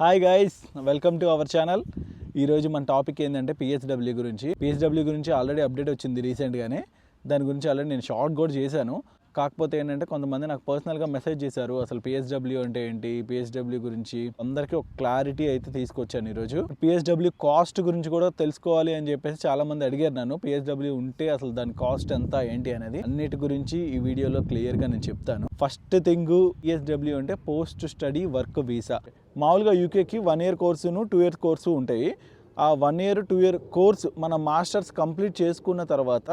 Hi guys welcome to our channel ఈరోజు మన topic ఏంటంటే పిహెచ్డబ్ల్యూ గురించి. పిహెచ్డబ్ల్యూ గురించి ఆల్రెడీ అప్డేట్ వచ్చింది రీసెంట్గానే దాని గురించి ఆల్రెడీ నేను షార్ట్ కూడా చేశాను. కాకపోతే ఏంటంటే కొంతమంది నాకు పర్సనల్గా మెసేజ్ చేశారు అసలు పిఎస్డబ్ల్యూ అంటే ఏంటి? పిఎస్డబ్ల్యూ గురించి అందరికీ ఒక క్లారిటీ అయితే తీసుకొచ్చాను ఈరోజు పిఎస్డబ్ల్యూ కాస్ట్ గురించి కూడా తెలుసుకోవాలి అని చెప్పేసి చాలా మంది అడిగారు నన్ను. పిఎస్డబ్ల్యూ ఉంటే అసలు దాని కాస్ట్ ఎంత ఏంటి అనేది అన్నిటి గురించి ఈ వీడియోలో క్లియర్గా నేను చెప్తాను. ఫస్ట్ థింగ్ పిఎస్డబ్ల్యూ అంటే పోస్ట్ స్టడీ వర్క్ వీసా మామూలుగా యూకేకి వన్ ఇయర్ కోర్సును టూ ఇయర్ కోర్సు ఉంటాయి. ఆ one year two year course మన మాస్టర్స్ కంప్లీట్ చేసుకున్న తర్వాత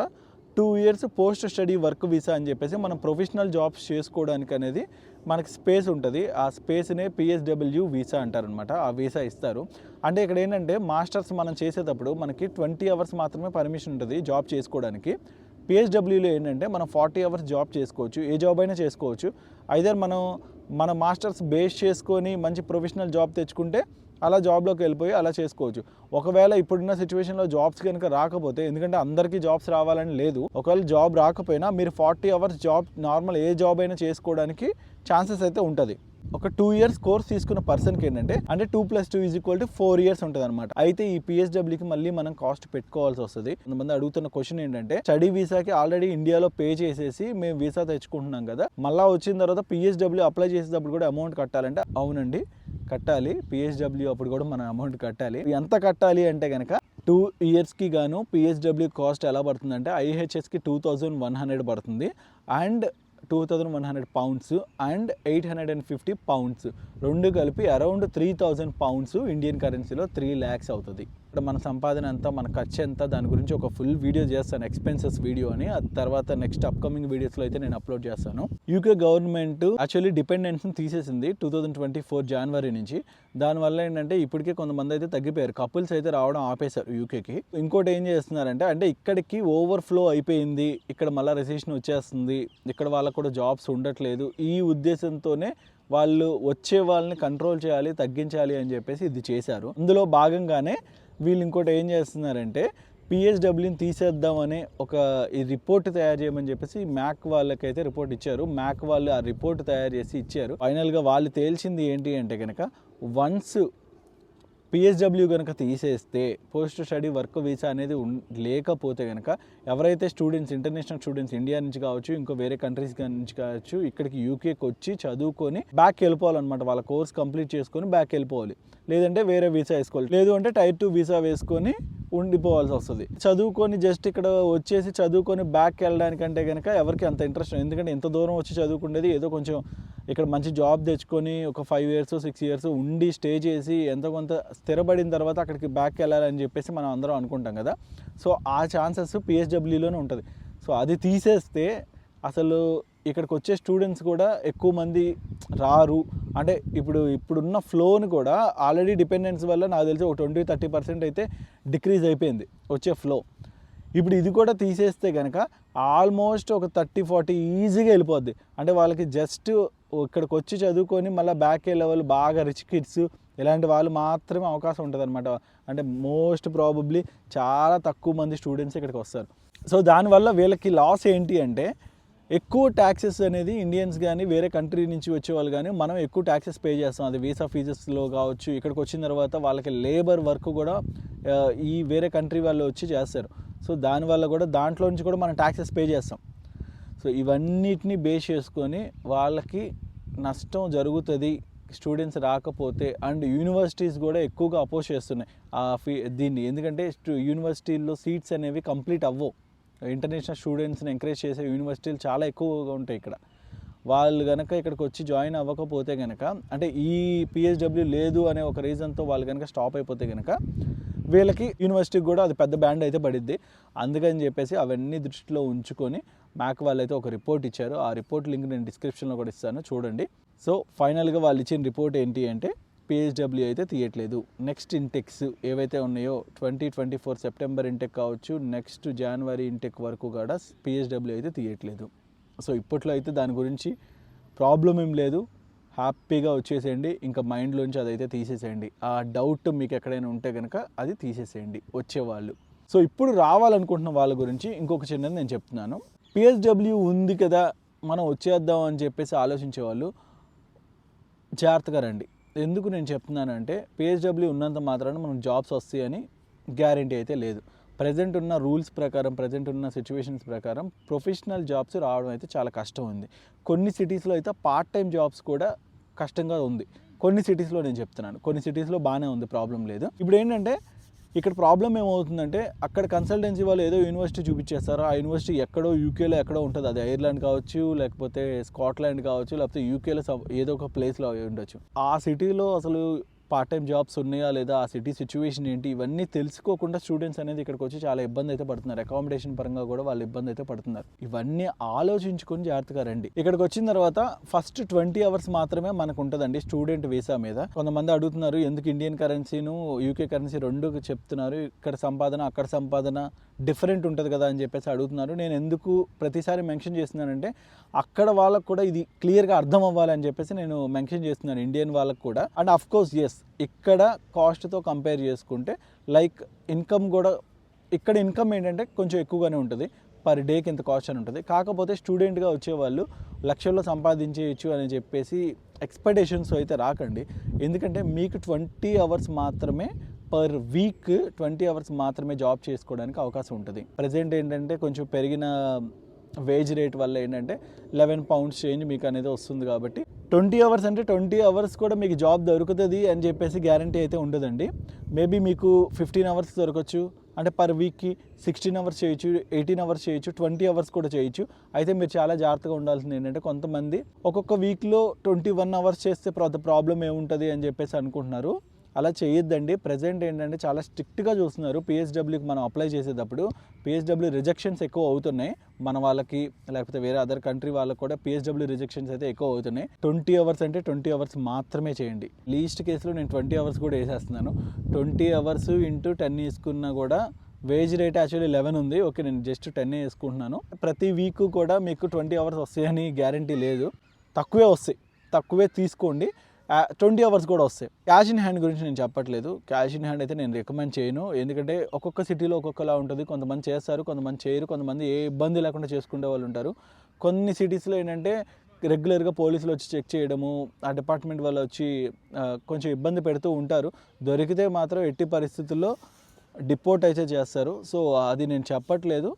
two years post study work visa అని చెప్పేసి మనం ప్రొఫెషనల్ జాబ్స్ చేసుకోవడానికి అనేది మనకి స్పేస్ ఉంటుంది. ఆ స్పేస్నే పిఎస్డబ్ల్యూ వీసా అంటారనమాట ఆ వీసా ఇస్తారు. అంటే ఇక్కడ ఏంటంటే మాస్టర్స్ మనం చేసేటప్పుడు మనకి ట్వంటీ అవర్స్ మాత్రమే పర్మిషన్ ఉంటుంది జాబ్ చేసుకోవడానికి. పిహెచ్డబ్ల్యూలో ఏంటంటే మనం ఫార్టీ అవర్స్ జాబ్ చేసుకోవచ్చు. ఏ జాబ్ అయినా చేసుకోవచ్చు. ఐదర్ మనం మన మాస్టర్స్ బేస్ చేసుకొని మంచి ప్రొఫెషనల్ జాబ్ తెచ్చుకుంటే అలా జాబ్లోకి వెళ్ళిపోయి అలా చేసుకోవచ్చు. ఒకవేళ ఇప్పుడున్న సిచ్యువేషన్లో జాబ్స్ కనుక రాకపోతే ఎందుకంటే అందరికీ జాబ్స్ రావాలని లేదు ఒకవేళ జాబ్ రాకపోయినా మీరు ఫార్టీ అవర్స్ జాబ్ నార్మల్ ఏ జాబ్ అయినా చేసుకోవడానికి ఛాన్సెస్ అయితే ఉంటుంది. ఒక టూ ఇయర్స్ కోర్స్ తీసుకున్న పర్సన్కి ఏంటంటే అంటే two plus two is equal to four years ఉంటుంది అనమాట అయితే ఈ పిఎస్డబ్ల్యూకి మళ్ళీ మనం కాస్ట్ పెట్టుకోవాల్సి వస్తుంది. కొంతమంది అడుగుతున్న క్వశ్చన్ ఏంటంటే స్టడీ వీసాకి ఆల్రెడీ ఇండియాలో పే చేసేసి మేము వీసా తెచ్చుకుంటున్నాం కదా మళ్ళీ వచ్చిన తర్వాత పిఎస్డబ్ల్యూ అప్లై చేసేటప్పుడు కూడా అమౌంట్ కట్టాలంటే అవునండి కట్టాలి. పిఎస్డబ్ల్యూ అప్పుడు కూడా మనం అమౌంట్ కట్టాలి. ఎంత కట్టాలి అంటే కనుక టూ ఇయర్స్కి గాను పిఎస్డబ్ల్యూ కాస్ట్ ఎలా పడుతుందంటే ఐహెచ్ఎస్కి టూ థౌజండ్ వన్ హండ్రెడ్ పడుతుంది. And two thousand one hundred pounds and eight hundred and fifty pounds రెండు కలిపి around three thousand pounds Indian కరెన్సీలో త్రీ ల్యాక్స్ అవుతుంది. ఇక్కడ మన సంపాదన ఎంత మన ఖర్చు ఎంత దాని గురించి ఒక ఫుల్ వీడియో చేస్తాను ఎక్స్పెన్సెస్ వీడియో అని. ఆ తర్వాత నెక్స్ట్ అప్కమింగ్ వీడియోస్లో అయితే నేను అప్లోడ్ చేస్తాను. యూకే గవర్నమెంట్ యాక్చువల్లీ డిపెండెన్స్ని తీసేసింది టూ థౌజండ్ ట్వంటీ ఫోర్ జనవరి నుంచి దానివల్ల ఏంటంటే ఇప్పటికే కొంతమంది అయితే తగ్గిపోయారు. కపుల్స్ అయితే రావడం ఆపేశారు యూకేకి ఇంకోటి ఏం చేస్తున్నారంటే అంటే ఇక్కడికి ఓవర్ఫ్లో అయిపోయింది. ఇక్కడ మళ్ళీ రెసిషన్ వచ్చేస్తుంది. ఇక్కడ వాళ్ళకు కూడా జాబ్స్ ఉండట్లేదు. ఈ ఉద్దేశంతోనే వాళ్ళు వచ్చే వాళ్ళని కంట్రోల్ చేయాలి తగ్గించాలి అని చెప్పేసి ఇది చేశారు. అందులో భాగంగానే వీళ్ళు ఇంకోటి ఏం చేస్తున్నారంటే పిహెచ్డబ్ల్యూని తీసేద్దామనే ఒక ఈ రిపోర్ట్ తయారు చేయమని చెప్పేసి మ్యాక్ వాళ్ళకైతే రిపోర్ట్ ఇచ్చారు. మ్యాక్ వాళ్ళు ఆ రిపోర్ట్ తయారు చేసి ఇచ్చారు. ఫైనల్గా వాళ్ళు తేల్చింది ఏంటి అంటే కనుక వన్స్ పిఎస్డబ్ల్యూ కనుక తీసేస్తే పోస్ట్ స్టడీ వర్క్ వీసా అనేది లేకపోతే కనుక ఎవరైతే స్టూడెంట్స్ ఇంటర్నేషనల్ స్టూడెంట్స్ ఇండియా నుంచి కావచ్చు ఇంకో వేరే కంట్రీస్ నుంచి కావచ్చు ఇక్కడికి యూకేకి వచ్చి చదువుకొని బ్యాక్ వెళ్ళిపోవాలన్నమాట. వాళ్ళ కోర్స్ కంప్లీట్ చేసుకొని బ్యాక్ వెళ్ళిపోవాలి. లేదంటే వేరే వీసా వేసుకోవాలి. లేదు అంటే టైర్ టూ వీసా వేసుకొని ఉండిపోవాల్సి వస్తుంది. చదువుకొని జస్ట్ ఇక్కడ వచ్చేసి చదువుకొని బ్యాక్ వెళ్ళడానికంటే కనుక ఎవరికి అంత ఇంట్రెస్ట్ ఎందుకంటే ఎంత దూరం వచ్చి చదువుకుండేది ఏదో కొంచెం ఇక్కడ మంచి జాబ్ తెచ్చుకొని ఒక ఫైవ్ ఇయర్స్ సిక్స్ ఇయర్స్ ఉండి స్టే చేసి ఎంత కొంత స్థిరపడిన తర్వాత అక్కడికి బ్యాక్ వెళ్ళాలని చెప్పేసి మనం అందరం అనుకుంటాం కదా. సో ఆ ఛాన్సెస్ పిఎస్డబ్ల్యూలోనే ఉంటుంది. సో అది తీసేస్తే అసలు ఇక్కడికి వచ్చే స్టూడెంట్స్ కూడా ఎక్కువ మంది రారు. అంటే ఇప్పుడు ఇప్పుడున్న ఫ్లోని కూడా ఆల్రెడీ డిపెండెన్స్ వల్ల నాకు తెలిసి ఒక ట్వంటీ థర్టీ పర్సెంట్ అయితే డిక్రీజ్ అయిపోయింది వచ్చే ఫ్లో. ఇప్పుడు ఇది కూడా తీసేస్తే కనుక ఆల్మోస్ట్ ఒక థర్టీ ఫార్టీ ఈజీగా వెళ్ళిపోద్ది. అంటే వాళ్ళకి జస్ట్ ఇక్కడికి వచ్చి చదువుకొని మళ్ళీ బ్యాక్ వెళ్ళే వాళ్ళు బాగా రిచ్ కిడ్స్ ఇలాంటి వాళ్ళు మాత్రమే అవకాశం ఉంటుంది అనమాట అంటే మోస్ట్ ప్రాబబ్లీ చాలా తక్కువ మంది స్టూడెంట్స్ ఇక్కడికి వస్తారు. సో దానివల్ల వీళ్ళకి లాస్ ఏంటి అంటే ఎక్కువ ట్యాక్సెస్ అనేది ఇండియన్స్ కానీ వేరే కంట్రీ నుంచి వచ్చే వాళ్ళు కానీ మనం ఎక్కువ ట్యాక్సెస్ పే చేస్తాం. అది వీసా ఫీజెస్లో కావచ్చు ఇక్కడికి వచ్చిన తర్వాత వాళ్ళకి లేబర్ వర్క్ కూడా ఈ వేరే కంట్రీ వాళ్ళు వచ్చి చేస్తారు. సో దానివల్ల కూడా దాంట్లో నుంచి కూడా మనం ట్యాక్సెస్ పే చేస్తాం. సో ఇవన్నిటిని బేస్ చేసుకొని వాళ్ళకి నష్టం జరుగుతుంది స్టూడెంట్స్ రాకపోతే అండ్ యూనివర్సిటీస్ కూడా ఎక్కువగా అపోజ్ చేస్తున్నాయి. ఆ ఫీ దీన్ని. ఎందుకంటే యూనివర్సిటీల్లో సీట్స్ అనేవి కంప్లీట్ అవ్వవు. ఇంటర్నేషనల్ స్టూడెంట్స్ని ఎంకరేజ్ చేసే యూనివర్సిటీలు చాలా ఎక్కువగా ఉంటాయి ఇక్కడ. వాళ్ళు కనుక ఇక్కడికి వచ్చి జాయిన్ అవ్వకపోతే కనుక అంటే ఈ పిహెచ్డబ్ల్యూ లేదు అనే ఒక రీజన్తో వాళ్ళు కనుక స్టాప్ అయిపోతే కనుక వీళ్ళకి యూనివర్సిటీకి కూడా అది పెద్ద బ్యాండ్ అయితే పడిద్ది. అందుకని చెప్పేసి అవన్నీ దృష్టిలో ఉంచుకొని మ్యాక్ వాళ్ళు అయితే ఒక రిపోర్ట్ ఇచ్చారు. ఆ రిపోర్ట్ లింక్ నేను డిస్క్రిప్షన్లో కూడా ఇస్తాను. చూడండి. సో ఫైనల్గా వాళ్ళు ఇచ్చిన రిపోర్ట్ ఏంటి అంటే పిహెచ్డబ్ల్యూ అయితే తీయట్లేదు. నెక్స్ట్ ఇంటెక్స్ ఏవైతే ఉన్నాయో twenty twenty four September intake కావచ్చు నెక్స్ట్ జనవరి ఇంటెక్ వరకు కూడా పిహెచ్డబ్ల్యూ అయితే తీయట్లేదు. సో ఇప్పట్లో అయితే దాని గురించి ప్రాబ్లం ఏం లేదు. హ్యాపీగా వచ్చేసేయండి. ఇంకా మైండ్లోంచి అదైతే తీసేసేయండి. ఆ డౌట్ మీకు ఎక్కడైనా ఉంటే కనుక అది తీసేసేయండి. వచ్చేవాళ్ళు. సో ఇప్పుడు రావాలనుకుంటున్న వాళ్ళ గురించి ఇంకొక చిన్నది నేను చెప్తున్నాను. పిహెచ్డబ్ల్యూ ఉంది కదా మనం వచ్చేద్దాం అని చెప్పేసి ఆలోచించే వాళ్ళు జాగ్రత్తగా రండి. ఎందుకు నేను చెప్తున్నానంటే పిహెచ్డబ్ల్యూ ఉన్నంత మాత్రాన మనకు జాబ్స్ వస్తాయని గ్యారంటీ అయితే లేదు. ప్రజెంట్ ఉన్న రూల్స్ ప్రకారం ప్రజెంట్ ఉన్న సిచ్యువేషన్స్ ప్రకారం ప్రొఫెషనల్ జాబ్స్ రావడం అయితే చాలా కష్టం ఉంది. కొన్ని సిటీస్లో అయితే పార్ట్ టైం జాబ్స్ కూడా కష్టంగా ఉంది. కొన్ని సిటీస్లో నేను చెప్తున్నాను. కొన్ని సిటీస్లో బాగానే ఉంది ప్రాబ్లం లేదు. ఇప్పుడు ఏంటంటే ఇక్కడ ప్రాబ్లం ఏమవుతుందంటే అక్కడ కన్సల్టెన్సీ వాళ్ళు ఏదో యూనివర్సిటీ చూపించేస్తారు? ఆ యూనివర్సిటీ ఎక్కడో యూకేలో ఎక్కడో ఉంటుంది. అది ఐర్లాండ్ కావచ్చు లేకపోతే స్కాట్లాండ్ కావచ్చు లేకపోతే యూకేలో ఏదో ఒక ప్లేస్లో ఉండొచ్చు. ఆ సిటీలో అసలు పార్ట్ టైం జాబ్స్ ఉన్నాయా లేదా ఆ సిటీ సిచ్యువేషన్ ఏంటి ఇవన్నీ తెలుసుకోకుండా స్టూడెంట్స్ అనేది ఇక్కడికి వచ్చి చాలా ఇబ్బంది అయితే పడుతున్నారు. అకామిడేషన్ పరంగా కూడా వాళ్ళు ఇబ్బంది అయితే పడుతున్నారు. ఇవన్నీ ఆలోచించుకొని జాగ్రత్తగా రండి. ఇక్కడికి వచ్చిన తర్వాత ఫస్ట్ ట్వంటీ అవర్స్ మాత్రమే మనకు ఉంటుందండి స్టూడెంట్ వీసా మీద. కొంతమంది అడుగుతున్నారు ఎందుకు ఇండియన్ కరెన్సీను యూకే కరెన్సీ రెండు చెప్తున్నారు? ఇక్కడ సంపాదన అక్కడ సంపాదన డిఫరెంట్ ఉంటుంది కదా అని చెప్పేసి అడుగుతున్నారు. నేను ఎందుకు ప్రతిసారి మెన్షన్ చేస్తున్నానంటే అక్కడ వాళ్ళకు కూడా ఇది క్లియర్గా అర్థం అవ్వాలని చెప్పేసి నేను మెన్షన్ చేస్తున్నాను. ఇండియన్ వాళ్ళకు కూడా. అండ్ అఫ్ కోర్స్ ఎస్ ఇక్కడ కాస్ట్తో కంపేర్ చేసుకుంటే లైక్ ఇన్కమ్ కూడా ఇక్కడ ఇన్కమ్ ఏంటంటే కొంచెం ఎక్కువగానే ఉంటుంది. పర్ డేకి ఇంత కాస్ట్ అని ఉంటుంది. కాకపోతే స్టూడెంట్గా వచ్చేవాళ్ళు లక్షల్లో సంపాదించేయచ్చు అని చెప్పేసి ఎక్స్పెక్టేషన్స్ అయితే రాకండి. ఎందుకంటే మీకు ట్వంటీ అవర్స్ మాత్రమే పర్ వీక్ ట్వంటీ అవర్స్ మాత్రమే జాబ్ చేసుకోవడానికి అవకాశం ఉంటుంది. ప్రజెంట్ ఏంటంటే కొంచెం పెరిగిన వేజ్ రేట్ వల్ల ఏంటంటే లెవెన్ పౌండ్స్ చేంజ్ మీకు అనేది వస్తుంది కాబట్టి ట్వంటీ అవర్స్ అంటే ట్వంటీ అవర్స్ కూడా మీకు జాబ్ దొరుకుతుంది అని చెప్పేసి గ్యారంటీ అయితే ఉండదండి. మేబీ మీకు ఫిఫ్టీన్ అవర్స్ దొరకచ్చు. అంటే పర్ వీక్కి సిక్స్టీన్ అవర్స్ చేయొచ్చు ఎయిటీన్ అవర్స్ చేయొచ్చు ట్వంటీ అవర్స్ కూడా చేయొచ్చు. అయితే మీరు చాలా జాగ్రత్తగా ఉండాల్సింది ఏంటంటే కొంతమంది ఒక్కొక్క వీక్లో ట్వంటీ వన్ అవర్స్ చేస్తే ప్రాబ్లం ఏముంటుంది అని చెప్పేసి అనుకుంటున్నారు. అలా చేయొద్దండి. ప్రజెంట్ ఏంటంటే చాలా స్ట్రిక్ట్గా చూస్తున్నారు. పిఎస్డబ్ల్యూకి మనం అప్లై చేసేటప్పుడు పిఎస్డబ్ల్యూ రిజెక్షన్స్ ఎక్కువ అవుతున్నాయి. మన వాళ్ళకి లేకపోతే వేరే అదర్ కంట్రీ వాళ్ళకి కూడా పిఎస్డబ్ల్యూ రిజెక్షన్స్ అయితే ఎక్కువ అవుతున్నాయి. ట్వంటీ అవర్స్ అంటే ట్వంటీ అవర్స్ మాత్రమే చేయండి. లీస్ట్ కేసులో నేను ట్వంటీ అవర్స్ కూడా వేసేస్తున్నాను. ట్వంటీ అవర్స్ ఇంటూ టెన్ వేసుకున్నా కూడా వేజ్ రేట్ యాక్చువల్లీ లెవెన్ ఉంది. ఓకే నేను జస్ట్ టెన్ వేసుకుంటున్నాను. ప్రతి వీక్ కూడా మీకు ట్వంటీ అవర్స్ వస్తాయని గ్యారంటీ లేదు. తక్కువే వస్తాయి. తక్కువే తీసుకోండి. ట్వంటీ అవర్స్ కూడా వస్తాయి. క్యాష్ ఇన్ హ్యాండ్ గురించి నేను చెప్పట్లేదు. క్యాష్ ఇన్ హ్యాండ్ అయితే నేను రికమెండ్ చేయను. ఎందుకంటే ఒక్కొక్క సిటీలో ఒక్కొక్కలా ఉంటుంది. కొంతమంది చేస్తారు కొంతమంది చేయరు కొంతమంది ఏ ఇబ్బంది లేకుండా చేసుకునే వాళ్ళు ఉంటారు. కొన్ని సిటీస్లో ఏంటంటే రెగ్యులర్గా పోలీసులు వచ్చి చెక్ చేయడము ఆ డిపార్ట్మెంట్ వాళ్ళు వచ్చి కొంచెం ఇబ్బంది పెడుతూ ఉంటారు. దొరికితే మాత్రం ఎట్టి పరిస్థితుల్లో డిపోర్ట్ అయితే చేస్తారు. సో అది నేను చెప్పట్లేదు.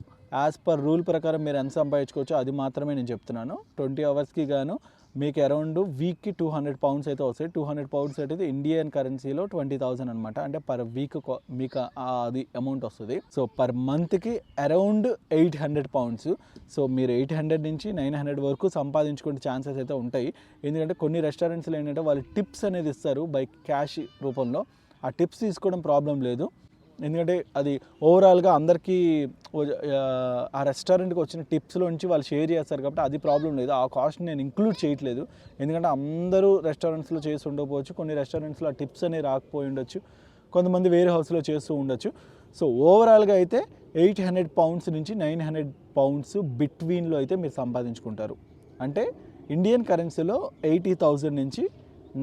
యాజ్ పర్ రూల్ ప్రకారం మీరు ఎంత సంపాదించుకోవచ్చో అది మాత్రమే నేను చెప్తున్నాను. ట్వంటీ అవర్స్కి గాను మీకు అరౌండ్ వీక్కి టూ హండ్రెడ్ పౌండ్స్ అయితే వస్తాయి. టూ హండ్రెడ్ పౌండ్స్ అయితే ఇండియన్ కరెన్సీలో ట్వంటీ థౌసండ్ అనమాట అంటే పర్ వీక్ మీకు అది అమౌంట్ వస్తుంది. సో పర్ మంత్కి around eight hundred pounds. So మీరు ఎయిట్ హండ్రెడ్ నుంచి నైన్ హండ్రెడ్ వరకు సంపాదించుకునే ఛాన్సెస్ అయితే ఉంటాయి. ఎందుకంటే కొన్ని రెస్టారెంట్స్లో ఏంటంటే వాళ్ళు టిప్స్ అనేది ఇస్తారు బై క్యాష్ రూపంలో. ఆ టిప్స్ తీసుకోవడం ప్రాబ్లం లేదు. ఎందుకంటే అది ఓవరాల్గా అందరికీ ఆ, ఆ రెస్టారెంట్కి వచ్చిన టిప్స్లోంచి వాళ్ళు షేర్ చేస్తారు కాబట్టి అది ప్రాబ్లం లేదు. ఆ కాస్ట్ నేను ఇంక్లూడ్ చేయట్లేదు. ఎందుకంటే అందరూ రెస్టారెంట్స్లో చేసి ఉండకపోవచ్చు. కొన్ని రెస్టారెంట్స్లో ఆ టిప్స్ అనేవి రాకపోయి ఉండొచ్చు. కొంతమంది వేరే హౌస్లో చేస్తూ ఉండొచ్చు. సో ఓవరాల్గా అయితే ఎయిట్ హండ్రెడ్ పౌండ్స్ నుంచి నైన్ హండ్రెడ్ పౌండ్స్ బిట్వీన్లో అయితే మీరు సంపాదించుకుంటారు. అంటే ఇండియన్ కరెన్సీలో ఎయిటీ థౌజండ్ నుంచి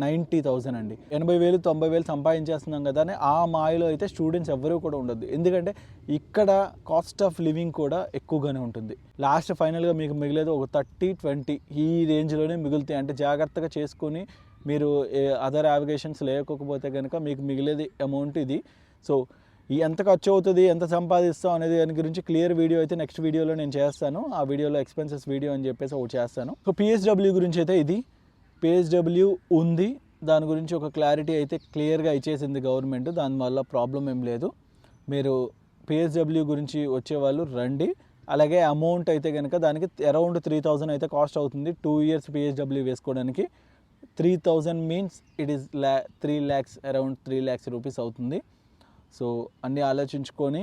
నైంటీ థౌసండ్ అండి. ఎనభై వేలు తొంభై వేలు సంపాదించేస్తున్నాం కదా అని ఆ మాయలో అయితే స్టూడెంట్స్ ఎవరూ కూడా ఉండదు ఎందుకంటే ఇక్కడ కాస్ట్ ఆఫ్ లివింగ్ కూడా ఎక్కువగానే ఉంటుంది. లాస్ట్ ఫైనల్గా మీకు మిగిలేదు ఒక థర్టీ ట్వంటీ ఈ రేంజ్లోనే మిగులుతాయి. అంటే జాగ్రత్తగా చేసుకొని మీరు అదర్ యావిగేషన్స్ లేకపోతే కనుక మీకు మిగిలేది అమౌంట్ ఇది. సో ఈ ఎంత ఖర్చు అవుతుంది ఎంత సంపాదిస్తాం అనేది దాని గురించి క్లియర్ వీడియో అయితే నెక్స్ట్ వీడియోలో నేను చేస్తాను. ఆ వీడియోలో ఎక్స్పెన్సెస్ వీడియో అని చెప్పేసి ఒకటి చేస్తాను. సో పిఎస్డబ్ల్యూ గురించి అయితే ఇది. పిహెచ్డబ్ల్యూ ఉంది. దాని గురించి ఒక క్లారిటీ అయితే క్లియర్గా ఇచ్చేసింది గవర్నమెంట్. దానివల్ల ప్రాబ్లం ఏం లేదు. మీరు పిఎస్డబ్ల్యూ గురించి వచ్చేవాళ్ళు రండి. అలాగే అమౌంట్ అయితే కనుక దానికి అరౌండ్ త్రీ థౌజండ్ అయితే కాస్ట్ అవుతుంది. టూ ఇయర్స్ పిహెచ్డబ్ల్యూ వేసుకోవడానికి. Three thousand means it is ల్యా three lakhs around three lakhs rupees అవుతుంది. సో అన్నీ ఆలోచించుకొని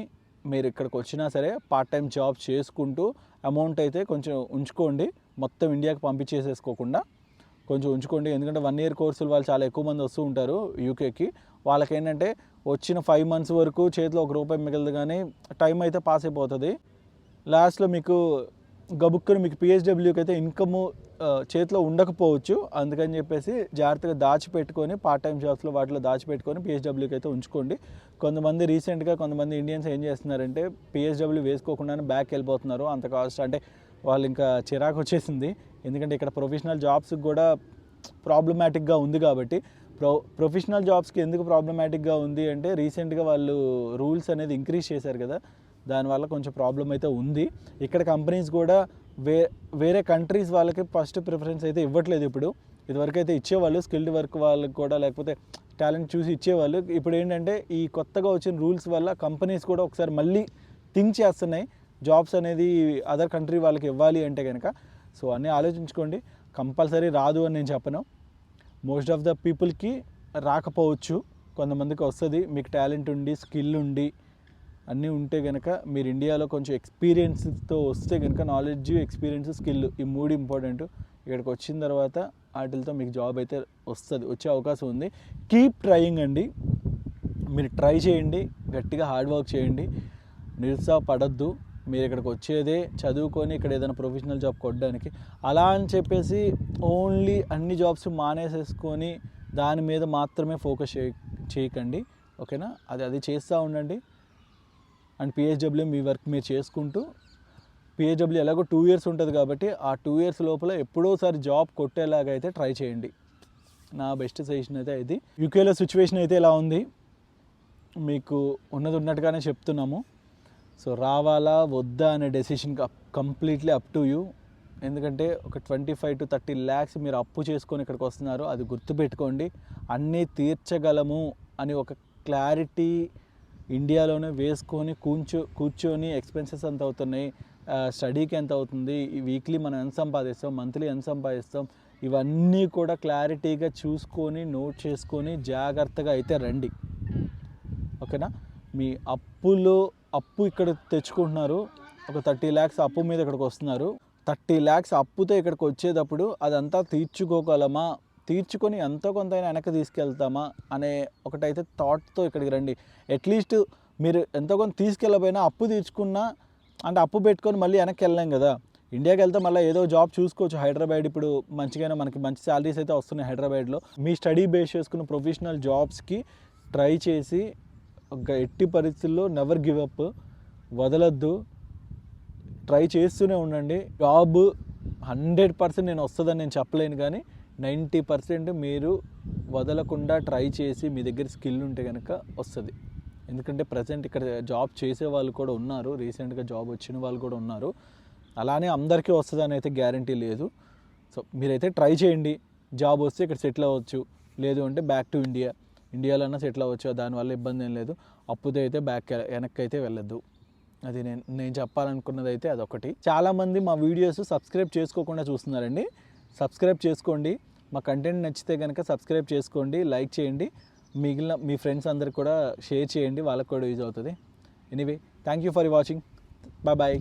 మీరు ఇక్కడికి వచ్చినా సరే పార్ట్ టైం జాబ్ చేసుకుంటూ అమౌంట్ అయితే కొంచెం ఉంచుకోండి. మొత్తం ఇండియాకి పంపించేసేసుకోకుండా. కొంచెం ఉంచుకోండి. ఎందుకంటే వన్ ఇయర్ కోర్సులు వాళ్ళు చాలా ఎక్కువ మంది వస్తూ ఉంటారు యూకేకి వాళ్ళకి ఏంటంటే వచ్చిన ఫైవ్ మంత్స్ వరకు చేతిలో ఒక రూపాయి మిగలదు కానీ టైం అయితే పాస్ అయిపోతుంది. లాస్ట్లో మీకు గబుక్కుని మీకు పిహెచ్డబ్ల్యూకి అయితే ఇన్కమ్ చేతిలో ఉండకపోవచ్చు. అందుకని చెప్పేసి జాగ్రత్తగా దాచిపెట్టుకొని పార్ట్ టైం జాబ్స్లో వాటిలో దాచిపెట్టుకొని పిహెచ్డబ్ల్యూకి అయితే ఉంచుకోండి. కొంతమంది రీసెంట్గా కొంతమంది ఇండియన్స్ ఏం చేస్తున్నారంటే పిహెచ్డబ్ల్యూ వేసుకోకుండానే బ్యాక్ వెళ్ళిపోతున్నారు అంత కాస్ట్ అంటే వాళ్ళు ఇంకా చిరాకు వచ్చేసింది. ఎందుకంటే ఇక్కడ ప్రొఫెషనల్ జాబ్స్కి కూడా ప్రాబ్లమాటిక్గా ఉంది కాబట్టి ప్రొ ప్రొఫెషనల్ జాబ్స్కి ఎందుకు ప్రాబ్లమాటిక్గా ఉంది అంటే రీసెంట్గా వాళ్ళు రూల్స్ అనేది ఇంక్రీజ్ చేశారు కదా దానివల్ల కొంచెం ప్రాబ్లం అయితే ఉంది. ఇక్కడ కంపెనీస్ కూడా వే వేరే కంట్రీస్ వాళ్ళకి ఫస్ట్ ప్రిఫరెన్స్ అయితే ఇవ్వట్లేదు ఇప్పుడు. ఇదివరకు అయితే ఇచ్చేవాళ్ళు స్కిల్డ్ వర్క్ వాళ్ళకి కూడా లేకపోతే టాలెంట్ చూసి ఇచ్చేవాళ్ళు. ఇప్పుడు ఏంటంటే ఈ కొత్తగా వచ్చిన రూల్స్ వల్ల కంపెనీస్ కూడా ఒకసారి మళ్ళీ థింక్ చేస్తున్నాయి. జాబ్స్ అనేది అదర్ కంట్రీ వాళ్ళకి ఇవ్వాలి అంటే కనుక సో అన్నీ ఆలోచించుకోండి. కంపల్సరీ రాదు అని నేను చెప్పను. మోస్ట్ ఆఫ్ ద పీపుల్కి రాకపోవచ్చు. కొంతమందికి వస్తుంది. మీకు టాలెంట్ ఉండి స్కిల్ ఉండి అన్నీ ఉంటే కనుక మీరు ఇండియాలో కొంచెం ఎక్స్పీరియన్స్తో వస్తే కనుక నాలెడ్జ్ ఎక్స్పీరియన్స్ స్కిల్ ఈ మూడు ఇంపార్టెంట్ ఇక్కడికి వచ్చిన తర్వాత వాటితో మీకు జాబ్ అయితే వస్తుంది. వచ్చే అవకాశం ఉంది. కీప్ ట్రయింగ్ అండి. మీరు ట్రై చేయండి. గట్టిగా హార్డ్ వర్క్ చేయండి. నిరుత్సాహపడద్దు. మీరు ఇక్కడికి వచ్చేదే చదువుకొని ఇక్కడ ఏదైనా ప్రొఫెషనల్ జాబ్ కొట్టడానికి. అలా అని చెప్పేసి ఓన్లీ అన్ని జాబ్స్ మానేసేసుకొని దాని మీద మాత్రమే ఫోకస్ చేయ చేయకండి. ఓకేనా? అది అది చేస్తూ ఉండండి. అండ్ పిహెచ్డబ్ల్యూ మీ వర్క్ మీరు చేసుకుంటూ పిహెచ్డబ్ల్యూ ఎలాగో టూ ఇయర్స్ ఉంటుంది కాబట్టి ఆ టూ ఇయర్స్ లోపల ఎప్పుడోసారి జాబ్ కొట్టేలాగా అయితే ట్రై చేయండి. నా బెస్ట్ సజెషన్ అయితే ఇది. యూకేలో సిచ్యువేషన్ అయితే ఇలా ఉంది. మీకు ఉన్నది ఉన్నట్టుగానే చెప్తున్నాము. సో రావాలా వద్దా అనే decision completely up to you ఎందుకంటే ఒక twenty five to thirty lakhs మీరు అప్పు చేసుకొని ఇక్కడికి వస్తున్నారు అది గుర్తుపెట్టుకోండి. అన్నీ తీర్చగలము అని ఒక క్లారిటీ ఇండియాలోనే వేసుకొని కూర్చో కూర్చొని ఎక్స్పెన్సెస్ ఎంత అవుతున్నాయి స్టడీకి ఎంత అవుతుంది ఈ వీక్లీ మనం ఎంత సంపాదిస్తాం మంత్లీ ఎంత సంపాదిస్తాం ఇవన్నీ కూడా క్లారిటీగా చూసుకొని నోట్ చేసుకొని జాగ్రత్తగా అయితే రండి. ఓకేనా? మీ అప్పులో అప్పు ఇక్కడ తెచ్చుకుంటున్నారు. ఒక థర్టీ ల్యాక్స్ అప్పు మీద ఇక్కడికి వస్తున్నారు. థర్టీ ల్యాక్స్ అప్పుతో ఇక్కడికి వచ్చేటప్పుడు అదంతా తీర్చుకోగలమా? తీర్చుకొని ఎంతో కొంత అయినా వెనక్కి తీసుకెళ్తామా? అనే ఒకటైతే థాట్తో ఇక్కడికి రండి. అట్లీస్ట్ మీరు ఎంతో కొంత తీసుకెళ్ళపోయినా అప్పు తీర్చుకున్నా అంటే అప్పు పెట్టుకొని మళ్ళీ వెనక్కి వెళ్ళాం కదా. ఇండియాకి వెళ్తే మళ్ళీ ఏదో జాబ్ చూసుకోవచ్చు. హైదరాబాద్ ఇప్పుడు మంచిగానే మనకి మంచి శాలరీస్ అయితే వస్తున్నాయి హైదరాబాద్లో. మీ స్టడీ బేస్ చేసుకున్న ప్రొఫెషనల్ జాబ్స్కి ట్రై చేసి ఒక ఎట్టి పరిస్థితుల్లో నెవర్ గివ్ అప్ వదలద్దు. ట్రై చేస్తూనే ఉండండి. జాబ్ హండ్రెడ్ పర్సెంట్ నేను వస్తుందని నేను చెప్పలేను కానీ నైంటీ పర్సెంట్ మీరు వదలకుండా ట్రై చేసి మీ దగ్గర స్కిల్ ఉంటే కనుక వస్తుంది. ఎందుకంటే ప్రజెంట్ ఇక్కడ జాబ్ చేసే వాళ్ళు కూడా ఉన్నారు. రీసెంట్గా జాబ్ వచ్చిన వాళ్ళు కూడా ఉన్నారు. అలానే అందరికీ వస్తుందని అయితే గ్యారంటీ లేదు. సో మీరైతే ట్రై చేయండి. జాబ్ వస్తే ఇక్కడ సెటిల్ అవ్వచ్చు. లేదు అంటే బ్యాక్ టు ఇండియా ఇండియాలో అన్నా సెటిల్ అవ్వచ్చు దానివల్ల ఇబ్బంది ఏం లేదు. అప్పుదే అయితే బ్యాక్ వెనక్కి అయితే వెళ్ళొద్దు. అది నేను నేను చెప్పాలనుకున్నది అయితే అదొకటి. చాలామంది మా వీడియోస్ సబ్స్క్రైబ్ చేసుకోకుండా చూస్తున్నారండి. సబ్స్క్రైబ్ చేసుకోండి. మా కంటెంట్ నచ్చితే కనుక సబ్స్క్రైబ్ చేసుకోండి లైక్ చేయండి. మిగిలిన మీ ఫ్రెండ్స్ అందరికి కూడా షేర్ చేయండి. వాళ్ళకి కూడా యూజ్ అవుతుంది. Anyway thank you for watching bye bye